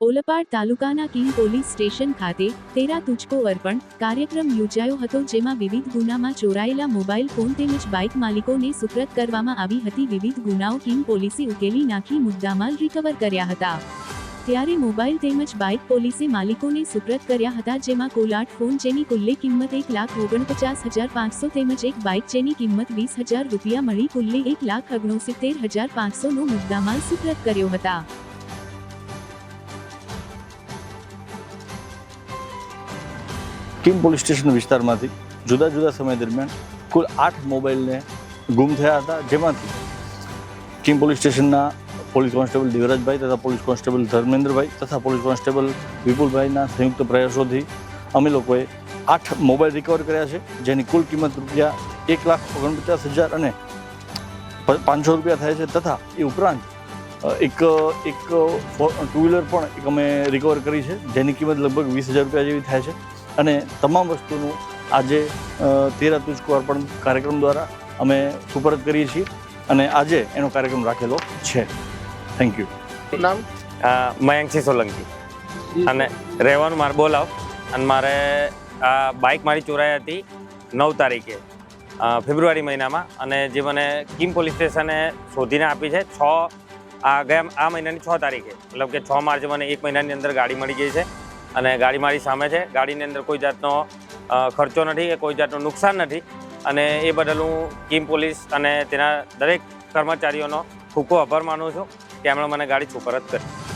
ઓલપાડ તાલુકાના king police station ખાતે તેરા તુચકો અર્પણ કાર્યક્રમ યોજાયો હતો જેમાં વિવિધ ગુનામાં ચોરાયેલા મોબાઈલ ફોન તેમજ બાઇક માલિકોને સુપ્રત કરવામાં આવી હતી. વિવિધ ગુનાઓ કિંગ પોલીસે ઉકેલી નાખી મુદ્દામાલ રિકવર કર્યા હતા. ત્યારે મોબાઈલ તેમજ બાઇક પોલીસે માલિકોને સુપ્રત કર્યા હતા જેમાં કુલ આઠ ફોન જેની કુલ્લે કિંમત એક લાખ ઓગણપચાસ હજાર પાંચસો તેમજ એક બાઇક જેની કિંમત વીસ હજાર રૂપિયા મળી કુલ્લે એક લાખ ઓગણસિત્તેર હજાર પાંચસોનો મુદ્દામાલ સુપ્રત કર્યો હતા. કિમ પોલીસ સ્ટેશન વિસ્તારમાંથી જુદા જુદા સમય દરમિયાન કુલ આઠ મોબાઈલને ગુમ થયા હતા. જેમાંથી કિમ પોલીસ સ્ટેશનના પોલીસ કોન્સ્ટેબલ દેવરાજભાઈ તથા પોલીસ કોન્સ્ટેબલ ધર્મેન્દ્રભાઈ તથા પોલીસ કોન્સ્ટેબલ વિપુલભાઈના સંયુક્ત પ્રયાસોથી અમે લોકોએ આઠ મોબાઈલ રિકવર કર્યા છે, જેની કુલ કિંમત રૂપિયા એક લાખ ઓગણપચાસ હજાર અને પાંચસો રૂપિયા થાય છે તથા એ ઉપરાંત એક એક ટુ વ્હીલર પણ એક અમે રિકવર કરી છે, જેની કિંમત લગભગ વીસ હજાર રૂપિયા જેવી થાય છે. અને તમામ વસ્તુનું આજે તેરા તુજકો અર્પણ કાર્યક્રમ દ્વારા અમે સુપરત કરીએ છીએ અને આજે એનો કાર્યક્રમ રાખેલો છે. થેન્ક યુ નામ? મયંકસિંહ સોલંકી. અને રહેવાનું મારે બોલાવ. અને મારે આ બાઇક મારી ચોરાઈ હતી નવ તારીખે ફેબ્રુઆરી મહિનામાં. અને જે મને કિમ પોલીસ સ્ટેશને શોધીને આપી છે છ આ ગયા આ મહિનાની છ તારીખે. મતલબ કે છ માર્ચે મને એક મહિનાની અંદર ગાડી મળી ગઈ છે. અને ગાડી મારી સામે છે. ગાડીની અંદર કોઈ જાતનો ખર્ચો નથી કે કોઈ જાતનું નુકસાન નથી. અને એ બદલ હું કિમ પોલીસ અને તેના દરેક કર્મચારીઓનો ખૂબ ખૂબ આભાર માનું છું કે એમણે મને ગાડી સુપરત કરી.